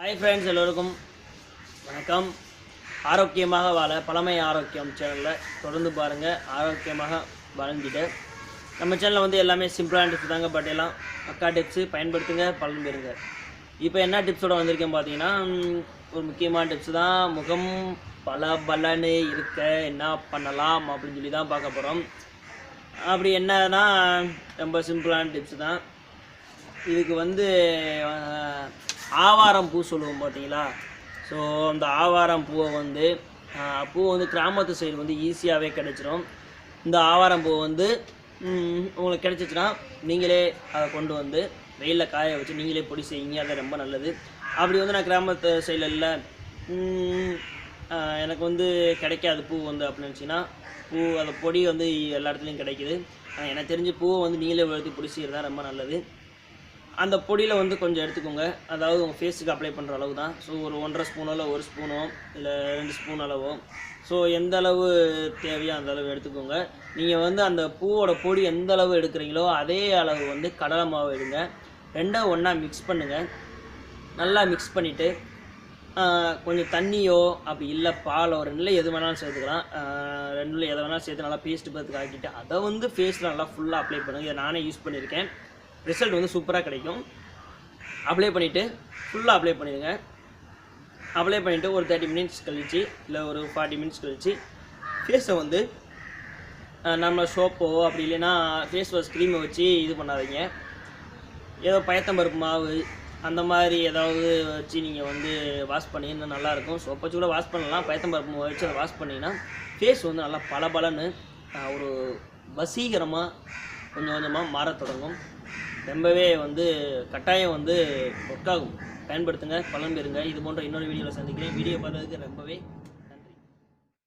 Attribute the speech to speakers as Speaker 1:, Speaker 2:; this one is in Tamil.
Speaker 1: ஹாய் ஃப்ரெண்ட்ஸ் எல்லோருக்கும் வணக்கம். ஆரோக்கியமாக வாழ பழமை ஆரோக்கியம் சேனலில் தொடர்ந்து பாருங்கள் ஆரோக்கியமாக வளர்ந்துட்டு. நம்ம சேனலில் வந்து எல்லாமே சிம்பிளான டிப்ஸ் தாங்க. பட் எல்லாம் அக்கா டிப்ஸு பயன்படுத்துங்க பலன் பெறுங்க. இப்போ என்ன டிப்ஸோட வந்திருக்கேன் பார்த்தீங்கன்னா ஒரு முக்கியமான டிப்ஸ் தான். முகம் பல பலன்னு இருக்க என்ன பண்ணலாம் அப்படின்னு சொல்லி தான் பார்க்க போகிறோம் அப்படி என்னன்னா ரொம்ப சிம்பிளான டிப்ஸ் தான். இதுக்கு வந்து ஆவாரம் பூ சொல்லுவோம் பார்த்தீங்களா? ஸோ அந்த ஆவாரம் பூவை வந்து பூ வந்து கிராமத்து சைடு வந்து ஈஸியாகவே கிடச்சிரும். இந்த ஆவாரம் பூ வந்து உங்களுக்கு கிடச்சிச்சின்னா நீங்களே அதை கொண்டு வந்து வெயிலில் காய வச்சு நீங்களே பொடி செய்யுங்க. அது ரொம்ப நல்லது. அப்படி வந்து நான் கிராமத்து சைடில் இல்லை. எனக்கு வந்து கிடைக்காது பூ வந்து அப்படின்னு நினச்சிங்கன்னா பூ அந்த பொடி வந்து எல்லா இடத்துலையும் கிடைக்குது. ஆனால் எனக்கு தெரிஞ்ச பூவை வந்து நீங்களே வளர்த்து பிடிச்சிக்கிறது தான் ரொம்ப நல்லது. அந்த பொடியில் வந்து கொஞ்சம் எடுத்துக்கோங்க. அதாவது உங்கள் ஃபேஸுக்கு அப்ளை பண்ணுற அளவு தான் ஸோ ஒரு ஒன்றரை ஸ்பூனோ இல்லை ஒரு ஸ்பூனோ இல்லை ரெண்டு ஸ்பூன் அளவோ. ஸோ எந்த அளவு தேவையோ அந்த அளவு எடுத்துக்கோங்க. நீங்கள் வந்து அந்த பூவோட பொடி எந்த அளவு எடுக்கிறீங்களோ அதே அளவு வந்து கடலை மாவு எடுங்க. ரெண்டும் ஒன்றா மிக்ஸ் பண்ணுங்கள் நல்லா மிக்ஸ் பண்ணிவிட்டு கொஞ்சம் தண்ணியோ அப்படி இல்லை பாலோ ரெண்டுல எது வேணாலும் சேர்த்துக்கலாம். ரெண்டில் ரெண்டுல எதை வேணாலும் சேர்த்து நல்லா பேஸ்ட் பார்த்துக்கு ஆக்கிட்டு அதை வந்து ஃபேஸில் நல்லா ஃபுல்லாக அப்ளை பண்ணுங்கள் இதை நானே யூஸ் பண்ணியிருக்கேன். ரிசல்ட் வந்து சூப்பராக கிடைக்கும். அப்ளை பண்ணிவிட்டு ஃபுல்லாக அப்ளை பண்ணிடுங்க. அப்ளை பண்ணிவிட்டு ஒரு தேர்ட்டி மினிட்ஸ் கழிச்சு இல்லை ஒரு ஃபார்ட்டி மினிட்ஸ் கழிச்சு ஃபேஸை வந்து நம்ம சோப்போ அப்படி இல்லைன்னா ஃபேஸ் வாஷ் க்ரீமை வச்சு இது பண்ணாதீங்க. ஏதோ பயத்தம்பருப்பு மாவு அந்த மாதிரி ஏதாவது வச்சு நீங்கள் வந்து வாஷ் பண்ணிங்கன்னா நல்லாயிருக்கும். சோப்பை வச்சு கூட வாஷ் பண்ணலாம். பயத்தம்பருப்பு மாவு வச்சு அதை வாஷ் பண்ணிங்கன்னா ஃபேஸ் வந்து நல்லா பளபளன்னு ஒரு வசீகரமாக கொஞ்சம் கொஞ்சமாக மாற தொடங்கும். ரொம்பவே வந்து கட்டாயம் வந்து ஒர்க் ஆகும். பயன்படுத்துங்க பலன் பெறுங்க. இது போன்ற இன்னொரு வீடியோவில் சந்திக்கிறேன். வீடியோ பார்த்ததுக்கு ரொம்பவே